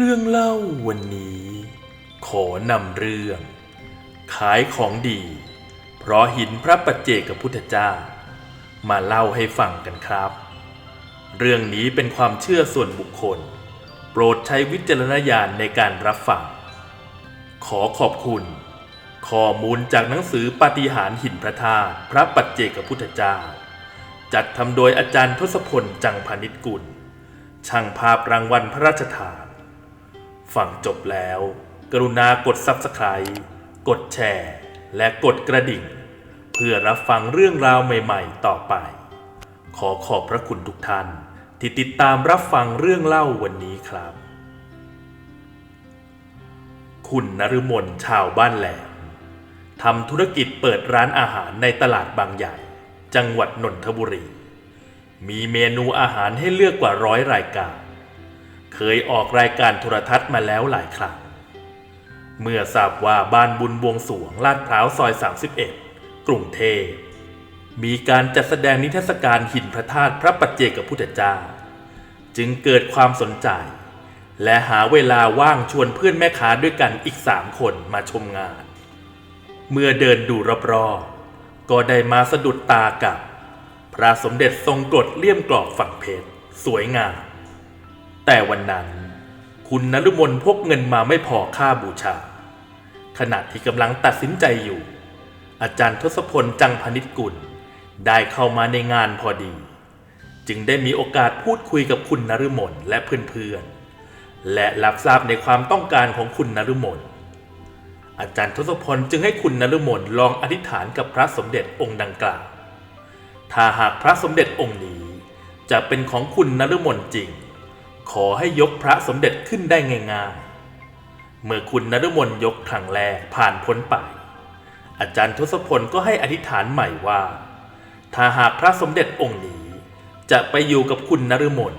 เรื่องเล่าวันนี้ ขอนำเรื่อง ขายของดี เพราะหินพระปัจเจกพุทธเจ้า มาเล่าให้ฟังกันครับ เรื่องนี้เป็นความเชื่อส่วนบุคคล โปรดใช้วิจารณญาณในการรับฟัง ขอขอบคุณ ข้อมูลจากหนังสือปาฏิหาริย์หินพระธาตุพระปัจเจกพุทธเจ้า จัดทำโดยอาจารย์ทศพลจังพานิชกุล ช่างภาพรางวัลพระราชทาน ฟังจบแล้ว กรุณากด Subscribe กดแชร์ และกดกระดิ่ง เพื่อรับฟังเรื่องราวใหม่ ๆ ต่อไป ขอขอบพระคุณทุกท่าน ที่ติดตามรับฟังเรื่องเล่าวันนี้ครับ คุณนฤมลชาวบ้านแหลมทำธุรกิจเปิดร้านอาหารในตลาดบางใหญ่ จังหวัดนนทบุรี มีเมนูอาหารให้เลือกกว่าร้อยรายการ เคยออกรายการโทรทัศน์มาแล้วหลายครั้ง เมื่อทราบว่าบ้านบุญบวงสวงลาดพร้าวซอย 31 กรุงเทพมีการจัดแสดงนิทรรศการหินพระธาตุพระปัจเจกพุทธเจ้า จึงเกิดความสนใจ และหาเวลาว่างชวนเพื่อนแม่ค้าด้วยกันอีกสามคนมาชมงาน เมื่อเดินดูรอบๆก็ได้มาสะดุดตากับ พระสมเด็จทรงกรดเลี่ยมกรอบฝั่งเพชรสวยงาม แต่วันนั้นคุณนฤมลพกเงินมาไม่พอค่าบูชา ขณะที่กำลังตัดสินใจอยู่ อาจารย์ทศพลจังพนิชกุลได้เข้ามาในงานพอดี จึงได้มีโอกาสพูดคุยกับคุณนฤมลและเพื่อนๆ และรับทราบในความต้องการของคุณนฤมลอาจารย์ทศพลจึงให้คุณนฤมลลองอธิษฐานกับพระสมเด็จองค์ดังกล่าว ถ้าหากพระสมเด็จองค์นี้จะเป็นของคุณนฤมลจริง ขอให้ยกพระสมเด็จขึ้นได้ง่ายๆ เมื่อคุณนฤมลยกครั้งแรกผ่านพ้นไป อาจารย์ทศพลก็ให้อธิษฐานใหม่ว่า ถ้าหากพระสมเด็จองค์นี้ จะไปอยู่กับคุณนฤมล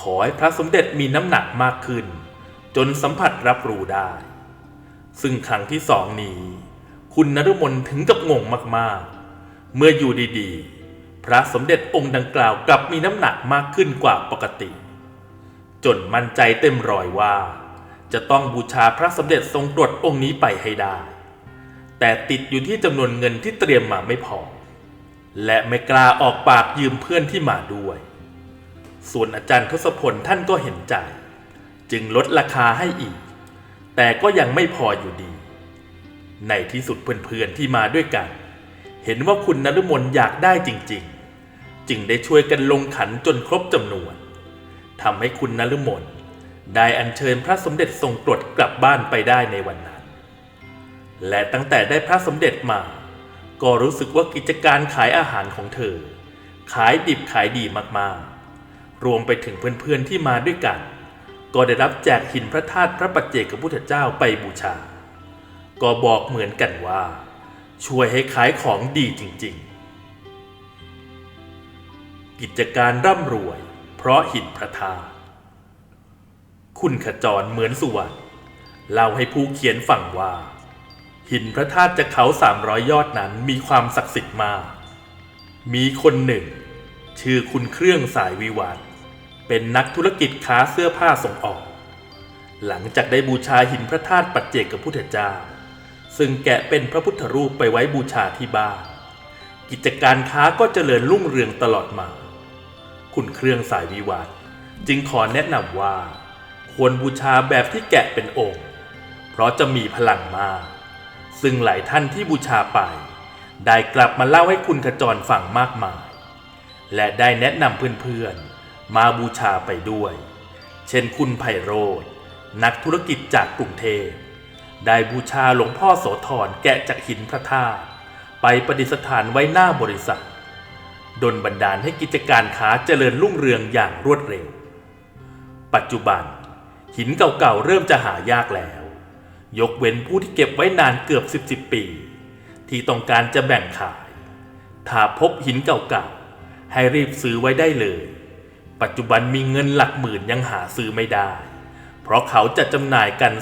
ขอให้พระสมเด็จมีน้ำหนักมากขึ้น จนสัมผัสรับรู้ได้ ซึ่งครั้งที่สองนี้ คุณนฤมลถึงกับงงมากๆ เมื่ออยู่ดีๆ พระสมเด็จองค์ดังกล่าวกลับมีน้ำหนักมากขึ้นกว่าปกติ จนมั่นใจเต็มรอยว่า จะต้องบูชาพระสมเด็จทรงตรวจองค์นี้ไปให้ได้ แต่ติดอยู่ที่จำนวนเงินที่เตรียมมาไม่พอ และไม่กล้าออกปากยืมเพื่อนที่มาด้วย ส่วนอาจารย์ทศพลท่านก็เห็นใจ จึงลดราคาให้อีก แต่ก็ยังไม่พออยู่ดี ในที่สุดเพื่อนๆที่มาด้วยกัน เห็นว่าคุณนฤมลอยากได้จริง ๆ จึงได้ช่วยกันลงขันจนครบจำนวน ทำให้คุณนฤมลได้อัญเชิญพระสมเด็จทรงตรวจกลับบ้านไปได้ในวันนั้น และตั้งแต่ได้พระสมเด็จมา ก็รู้สึกว่ากิจการขายอาหารของเธอ ขายดิบขายดีมากๆ รวมไปถึงเพื่อนๆที่มาด้วยกัน ก็ได้รับแจกหินพระธาตุพระปัจเจกพุทธเจ้าไปบูชา ก็บอกเหมือนกันว่า ช่วยให้ขายของดีจริงๆ กิจการร่ำรวย เพราะหินพระธาตุคุณขจรเหมือนสุวรรณเล่าให้ผู้เขียนฟังว่า หินพระธาตุจากเขาสามร้อยยอดนั้นมีความศักดิ์สิทธิ์มาก มีคนหนึ่ง ชื่อคุณเครื่องสายวิวัฒน์เป็นนักธุรกิจค้าเสื้อผ้าส่งออก หลังจากได้บูชาหินพระธาตุปัจเจกพุทธเจ้า ซึ่งแกะเป็นพระพุทธรูปไปไว้บูชาที่บ้านกิจการค้าก็เจริญรุ่งเรืองตลอดมา คุณเครื่องสายวิวัฒจึงขอแนะนำว่า ควรบูชาแบบที่แกะเป็นองค์ เพราะจะมีพลังมาก ซึ่งหลายท่านที่บูชาไป ได้กลับมาเล่าให้คุณขจรฟังมากมาย และได้แนะนำเพื่อนๆ มาบูชาไปด้วย เช่นคุณไพโรธนักธุรกิจจากกรุงเทพได้บูชาหลวงพ่อโสธรแกะจากหินพระธาตุไปประดิษฐานไว้หน้าบริษัท ดลบันดาลให้กิจการค้าเจริญรุ่งเรืองอย่างรวดเร็ว ปัจจุบัน หินเก่าๆเริ่มจะหายากแล้ว ยกเว้นผู้ที่เก็บไว้นานเกือบสิบสิบปี ที่ต้องการจะแบ่งขาย ถ้าพบหินเก่าๆให้รีบซื้อไว้ได้เลย ปัจจุบันมีเงินหลักหมื่นยังหาซื้อไม่ได้ เพราะเขาจะจำหน่ายกัน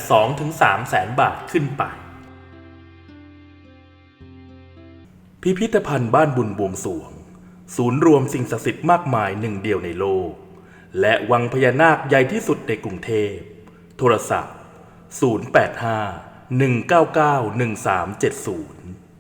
2-3แสนบาทขึ้นไปพิพิธภัณฑ์บ้านบุญบวงสวง ศูนย์รวมสิ่งศักดิ์สิทธิ์มากมายหนึ่งเดียวในโลก และวังพญานาคใหญ่ที่สุดในกรุงเทพ โทรศัพท์ 085 199 1370